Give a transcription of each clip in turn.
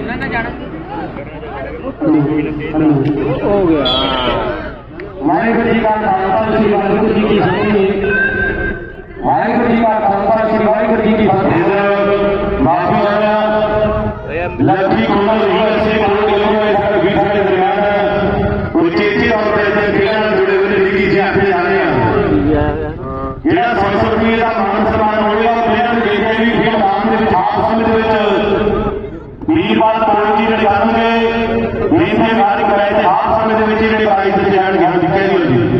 ਉਹਨਾਂ ਨਾਲ ਜਾਣਾ ਹੋ ਗਿਆ ਵਾਹਿਗੁਰੂ ਜੀ ਦਾ ਖਾਲਸਾ ਸ੍ਰੀ ਵਾਹਿਗੁਰੂ ਜੀ ਕੀ ਫਤਿਹ ਵਾਹਿਗੁਰੂ ਜੀ ਦਾ ਖਾਲਸਾ ਸ੍ਰੀ ਵਾਹਿਗੁਰੂ ਜੀ ਕੀ ਫਤਿਹ ਮਾਫੀ ਆਇਆ ਲੱਖੀ ਕੋਲ ਰਹੀ ਸੇ? ਕੋਲ ਦੇ ਸਾਡੇ ਵੀ ਸਾਡੇ ਦਰਮਿਆਨ ਉਚੇਚੀ ਔਰ ਪ੍ਰੇਮ ਦੇ ਨਾਲ ਜੁੜੇ ਹੋਏ ਜੀ ਕੀ ਜੀ ਆਪੇ ਆ ਰਹੇ ਆ ਜਿਹੜਾ 100 ਰੁਪਏ ਦਾ ਮਾਨ ਸਨਮਾਨ ਹੋਵੇਗਾ ਪਲੇਅਰ ਦੇਖਦੇ ਵੀ ਫਿਰ ਮਾਨ ਦੇ ਖਾਸ ਸਮਝ ਵਿੱਚ ਵੀਰਵਾਰ ਕੋਲ ਜੀ ਜਿਹੜੇ ਕਰਨਗੇ ਮੀਂਹੇ ਬਾਹਰ ਕਰਾਏ ਤੇ ਆਪ ਸਮੇਂ ਦੇ ਵਿੱਚ ਜਿਹੜੇ ਬਾਈ ਤੇ ਜਾਣ ਗਿਆ ਦਿੱਕੇ ਦੀ ਹੋਈ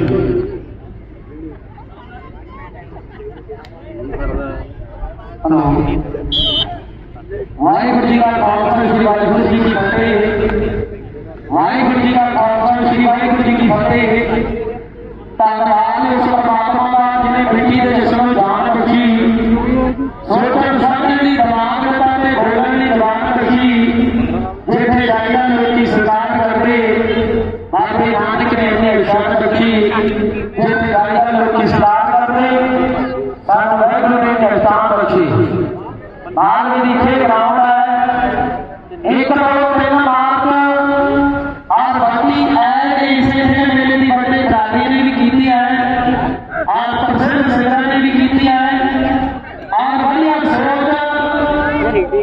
ਵਾਹਿਗੁਰੂ ਜੀ ਦਾ ਖਾਲਸਾ ਸ੍ਰੀ ਵਾਹਿਗੁਰੂ ਜੀ ਕੀ ਫਤਿਹ ਵਾਹਿਗੁਰੂ ਜੀ ਦਾ ਖਾਲਸਾ ਸ੍ਰੀ ਵਾਹਿਗੁਰੂ ਜੀ ਕੀ ਫਤਿਹ ਧੰਨਵਾਦ ਉਸ ਪਰਮਾਤਮਾ ਦਾ ਜਿਹਨੇ ਮਿੱਟੀ ਦੇ ਜਿਸਮ ਨੂੰ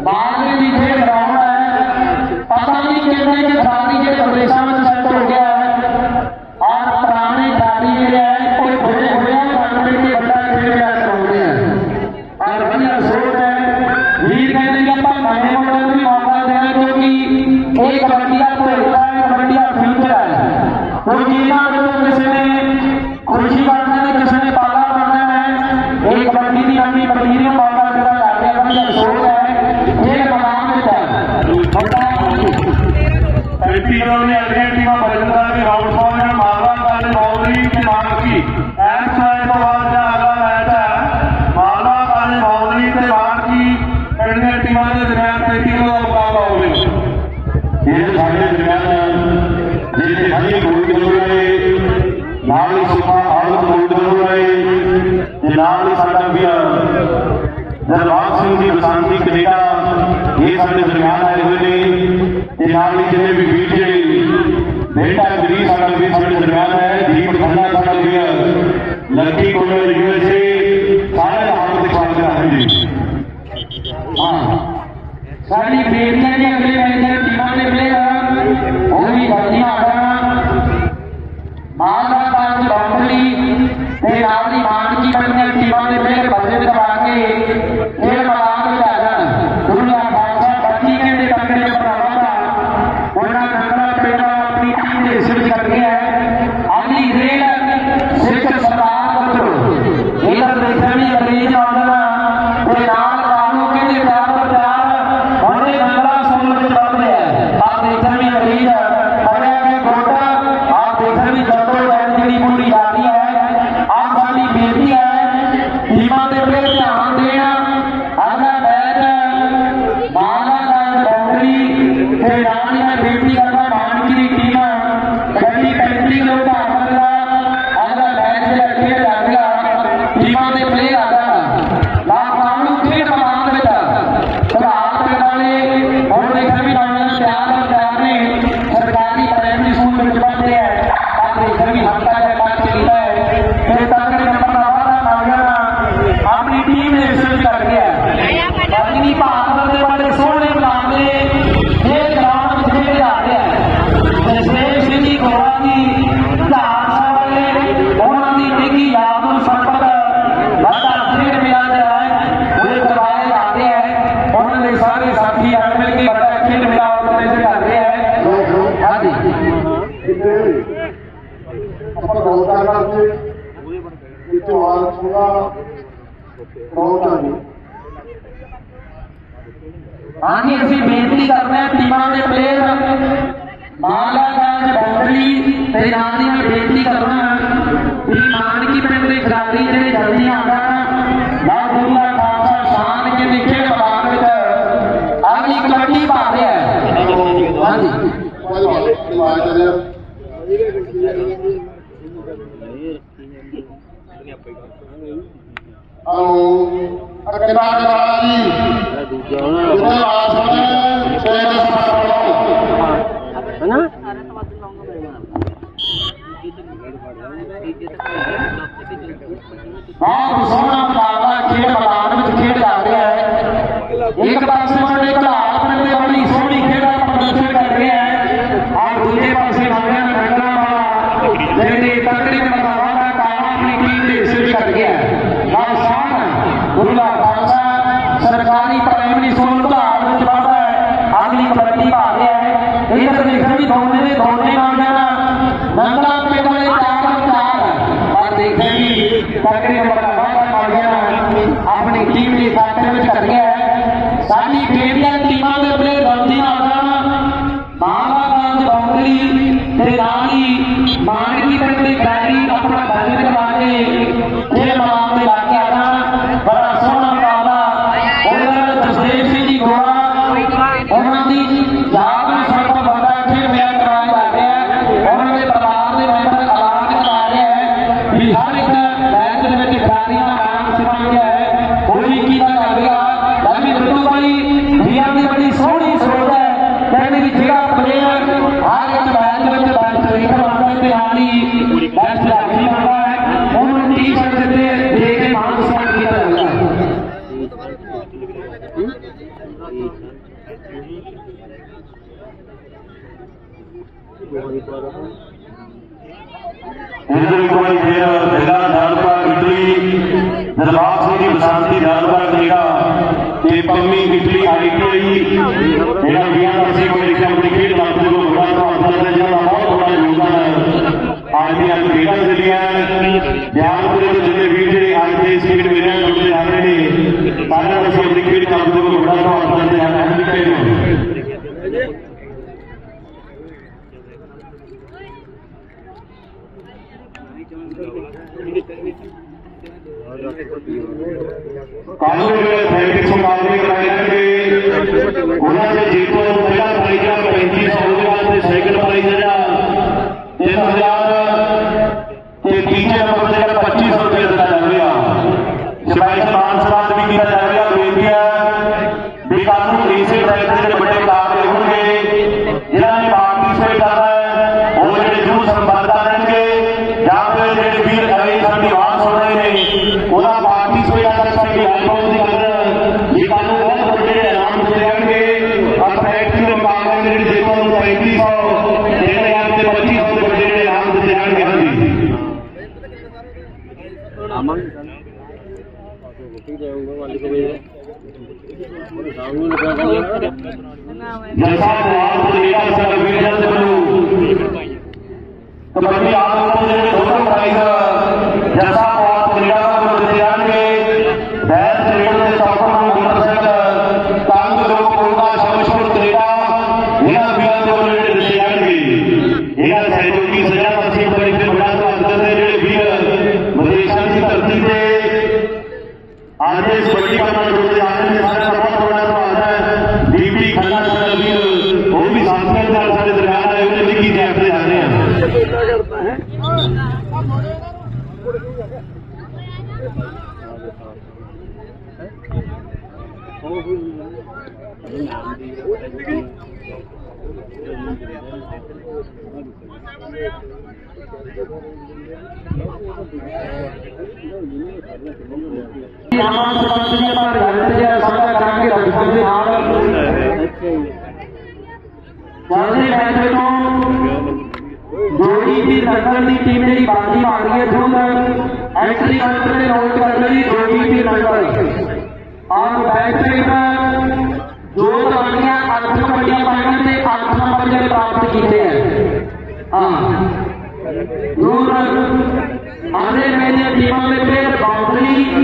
ਬਾਣੀ ਮਿੱਠੇ ਬਰਾਉਣਾ ਹੈ। ਪਤਾ ਨਹੀਂ ਕਿੰਨੇ ਕਿ ਸਾਰੀ ਜੇ ਪ੍ਰਦੇਸ਼ਾਂ ਵਿੱਚ ਸੈੱਟ ਹੋ ਗਿਆ। ਜਿਹੜੇ ਸਾਡੇ ਦਰਮਿਆਨ ਆਏ ਹੋਏ ਨੇ ਤੇ ਨਾਲ ਹੀ ਜਿੰਨੇ ਵੀ ਵੀਰ ਜਿਹੜੇ ਬੇਟਾ ਗਰੀ ਸਾਡਾ ਵੀ ਸਾਡੇ ਦਰਮਿਆਨ ਹੈ ਦੀਪ ਖੰਨਾ ਸਾਡਾ ਵੀ ਲੱਕੀ ਕੋਲ ਯੂਐਸਏ ਸਾਰੇ ਦਾ ਹੱਥ ਦਿਖਾ ਰਿਹਾ ਹੈ ਜੀ। ਹਾਂ। ਸਾਡੀ ਬੇਨਤੀ ਹੈ ਕਿ ਤੇ ਆਪਾਂ ਗੱਲ ਕਰ ਕਰਦੇ ਇਹ ਤਿਉਹਾਰ ਥੋੜਾ ਬਹੁਤ ਆ ਜੀ ਹਾਂਜੀ, ਅਸੀਂ ਬੇਨਤੀ ਕਰਦੇ ਹਾਂ ਟੀਮਾਂ ਦੇ ਪਲੇਅਰ ਮਾਲਾਗਾਂਜ ਬੌਂਡਲੀ ਤੇ ਨਾਲ ਹੀ ਬੇਨਤੀ ਕਰਨਾ ਕਿੰਨਾ ਕਰਾ ਜੀ ਜਿਹੜਾ ਆਸਣ ਹੈ ਸੋਏ ਦਾ ਸਾਰਾ ਬਣਾਓ ਹਨਾ ਸਾਰਾ ਸਵਾਦ ਲਾਉਂਗਾ ਮੇਰੇ ਨਾਲ ਬਹੁਤ ਸੋਹਣਾ ਮੁਕਾਬਲਾ ਖੇਡ ਮੈਦਾਨ ਵਿੱਚ ਖੇਡ ਜਾ ਰਿਹਾ ਹੈ ਇੱਕ ਪਾਸੇ ਸਾਡੇ ਘਰਾਲ ਪਿੰਡ ਦੇ ਬੜੀ ਸੋਹਣੀ ਖੇਡ ਦਾ ਪ੍ਰਦਰਸ਼ਨ ਕਰ ਰਿਹਾ ਹੈ ਔਰ ਦੂਜੇ ਪਾਸੇ ਸਾਡੇ ਮਹਿੰਗਾ ਵਾਲਾ, ਜਿਹੜੇ ਤਕੜੇ ਆਪਣੀ ਟੀਮ ਦੀ ਖਾਤਰ ਵਿੱਚ ਕਰ ਹੈ। ਸਾਡੀ ਖੇਡਾਂ ਟੀਮਾਂ ਦੇ ਪਲੇਅਰ ਗਲਤੀ ਨਾਲ ਜਾਣਾ ਬਾਬਾਗੰਜ ਤੇ ਨਾਲ ਹੀ ਮਾਨਕੀ ਪਿੰਡ ਦੇ ਖਿਡਾਰੀ ਆਪਣਾ ਬਜਟ ਕਰਾ ਕੇ ਇਹ ਮੈਦਾਨ ਦੇ ਲਾ ਆਣਾ ਬੜਾ ਸੋਹਣਾ ਮੁਕਾਬਲਾ ਉਹਨਾਂ ਜਸਦੇਵ ਸਿੰਘ ਜੀ ਗੋਆ ਉਹਨਾਂ ਦੀ ਯਾਦ ਨੂੰ ਸੜਕ ਬੰਦਾ ਖੇਡ ਮੇਲਾ ਕਰਵਾਇਆ ਜਾ ਰਿਹਾ ਉਹਨਾਂ ਦੇ ਪਰਿਵਾਰ ਦੇ ਮੈਂਬਰ ਐਲਾਨ ਕਰਾ ਰਿਹਾ ਹੈ ਵੀ ਹਰ ਇੱਕ ਮੈਚ ਦੇ ਵਿੱਚ ਖਿਡਾਰੀਆਂ ਦਾ ਨਾਮ ਸਿਮਰਿਆ ਵੀ ਕੀਤਾ ਜਾਵੇਗਾ ਲਾਵੀ ਦੁੱਟੂ ਬਾਈ ਵੀਰਾਂ ਦੀ ਬੜੀ ਸੋਹਣੀ ਸੋਚ ਹੈ। ਕਹਿੰਦੇ ਵੀ ਜਿਹੜਾ ਪਲੇਅਰ ਹਰ ਇੱਕ ਮੈਚ ਵਿੱਚ ਬੈਸਟ ਰੇਟਰ ਬਣਦਾ ਹੈ, ਤੇ ਨਾਲ ਹੀ ਬੈਸਟ ਖਿਡਾਰੀ ਬਣਦਾ ਹੈ। ਉਹਨੂੰ ਟੀ-ਸ਼ਰਟ ਦਿੱਤੇ ਦੇ ਕੇ ਮਾਨ ਸਨਮਾਨ ਕੀਤਾ ਜਾਂਦਾ ਹੈ। ਇਧਰ ਇੱਕ ਵਾਰੀ ਫੇਰ ਬਿੱਲਾ ਦਾਲਪਾ ਇਟਲੀ। ਦਰਬਾਰ ਸਿੰਘ ਦੀ ਬਸੰਤੀ ਦਾਲਪਾ ਕੈਨੇਡਾ ਤੇ ਪੰਮੀ ਇਟਲੀ ਆਈਟੀਆਈ ਜਿਹੜਾ ਵੀਆਂ ਦਾ ਸੀ ਕੋਈ ਲਿਖਿਆ ਆਪਣੀ ਖੇਡ ਵਾਸਤੇ ਜੋ ਬੜਾ ਤੁਹਾਡਾ ਦਾ ਜਿਹੜਾ ਬਹੁਤ ਬੜਾ ਯੋਗਦਾਨ ਹੈ, ਅੱਜ ਦੀਆਂ ਖੇਡਾਂ ਦੇ ਬਿਆਨਪੁਰੇ ਦੇ ਜਿੰਨੇ ਵੀਰ ਜਿਹੜੇ ਅੱਜ ਦੇ ਇਸ ਖੇਡ ਮੇਲਿਆਂ ਵਿੱਚ ਜੁੜੇ ਜਾ ਰਹੇ ਨੇ ਸਾਰਿਆਂ ਨੂੰ ਅਸੀਂ ਆਪਣੀ ਖੇਡ ਕੰਮ ਦੇ ਕੋਲ ਬੜਾ ਤੁਹਾਡਾ ਦਿੰਦੇ ਹਾਂ ਅਹਿਮ ਵਿਖੇ ਨੂੰ ਕਾਨੂੰਨ ਵੇਲੇ ਐਥਲੈਟਿਕਸ ਮੁਕਾਬਲੇ ਕਰਾਏ ਜਾਣਗੇ, ਉਹਨਾਂ ਦੇ ਜੀਤੋ ਨੂੰ ਪਹਿਲਾ ਪ੍ਰਾਈਜ਼ ਆ 3500 ਦੇ ਵਾਸਤੇ ਸੈਕੰਡ ਪ੍ਰਾਈਜ਼ ਜਿਹੜਾ 3000 ਤੇ ਤੀਜੇ ਨੰਬਰ ਤੇ ਜਿਹੜਾ 2500 ਰੁਪਏ ਦਿੱਤਾ ਜਾਵੇਗਾ ਸਿਪਾਹੀ ਸਨਮਾਨ ਸਨਮਾਨ ਵੀ ਕੀਤਾ ਜਾਵੇਗਾ ਬੇਨਤੀ ਹੈ ਵੀ ਕਾਨੂੰਨ ਰੀਸੇ ਟ੍ਰੈਕ ਦੇ ਜਿਹੜੇ ਵੱਡੇ ਮੁਕਾਬਲੇ ਹੋਣਗੇ ਜਿਨ੍ਹਾਂ ਨੇ ਪਾਰਟਿਸਿਪੇਟ ਕਰਨਾ ਹੈ ਉਹ ਜਿਹੜੇ ਜੂ ਸੰਬੰਧ ਕਰਨਗੇ ਜਾਂ ਫਿਰ ਜਿਹੜੇ ਵੀਰ ਅਵੇ ਸਾਡੀ ਆਵਾਜ਼ ਸੁਣ ਰਹੇ ਨੇ ਉਹਦਾ ਪਾਰਟਿਸਿਪੇਟ ਕਰ ਸਾਡੀ ਆਈਪਾਡ ਦੀ ਕਦਰ ਵੀ ਕਾਨੂੰਨ ਬਹੁਤ ਵੱਡੇ ਜਿਹੜੇ ਐਲਾਨ ਕੀਤੇ ਜਾਣਗੇ ਔਰ ਫੈਕਟਰੀ ਦੇ ਮੁਕਾਬਲੇ ਦੇ ਜਿਹੜੇ ਜੇਤੂਆਂ ਨੂੰ 3500 3000 ਤੇ 2500 ਦੇ ਵੱਡੇ ਜਿਹੜੇ ਐਲਾਨ ਦਿੱਤੇ ਜਾਣਗੇ ਹਾਂਜੀ ਜਲਸਾ ਕੁਆਰ ਦੇ ਲੀਡਰ ਸਾਡਾ ਵੀਰ ਜਨ ਦੇ ਵੱਲੋਂ ਕਬੱਡੀ ਆਮ ਦੇ ਜਿਹੜੇ ਦੋਨੋਂ ਪ੍ਰਾਈਜ਼ ਜਲਸਾ ਕੁਆਰ ਦੇ ਲੀਡਰ ਦਾ ਵੱਲੋਂ ਦਿੱਤੇ ਜਾਣਗੇ ਬੈਸ ਰੇਡ ਦੇ ਚੌਪਰ ਨੂੰ ਮੋਟਰਸਾਈਕਲ ਤੰਗ ਲੋਕ ਕੋਲਦਾ ਸ਼ਮਸ਼ਪੁਰ ਕੈਨੇਡਾ। ਇਹਨਾਂ ਵੀਰਾਂ ਦੇ ਵੱਲੋਂ ਜਿਹੜੇ ਦਿੱਤੇ ਜਾਣਗੇ ਇਹਨਾਂ ਸਹਿਯੋਗੀ ਸਜਾ ਅਸੀਂ ਬੜੀ ਫਿਰ ਬੜਾ ਧੰਨਵਾਦ ਕਰਦੇ ਜਿਹੜੇ ਵੀਰ ਵਿਦੇਸ਼ਾਂ ਦੀ ਧਰਤੀ ਤੇ ਅੱਜ ਇਸ ਕਬੱਡੀ ਦਾ ਨਾਲ ਜੁੜਦੇ ਆ ਰਹੇ ਨੇ ਸਾਰਿਆਂ ਦਾ ਬਹੁਤ ਬੜਾ ਧੰਨਵਾਦ ਹੈ ਡੀਪੀ ਖੰਨਾ ਸਾਡਾ ਵੀਰ ਉਹ ਵੀ ਸਾਥੀਆਂ ਦੇ ਨਾਲ ਸਾਡੇ ਦਰਮਿਆਨ ਆਏ ਉਹਨੇ ਨਿੱਕੀ ਦੇ ਆਪਣੇ ਆ ਰਹੇ ਆ ਨਾਮਾਂ ਸਰਪੰਚ ਦੀਆਂ ਪਰ ਗੱਲ ਜਿਹੜਾ ਸਾਂਝਾ ਕਰਾਂਗੇ ਦਰਸ਼ਕਾਂ ਦੇ ਨਾਲ ਚੱਲਦੇ ਮੈਚ ਵਿੱਚੋਂ ਜੋੜੀ ਵੀ ਨੰਗਲ ਦੀ ਟੀਮ ਜਿਹੜੀ ਬਾਜੀ ਮਾਰ ਰਹੀ ਹੈ ਜੂਨ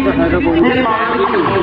这才是狗日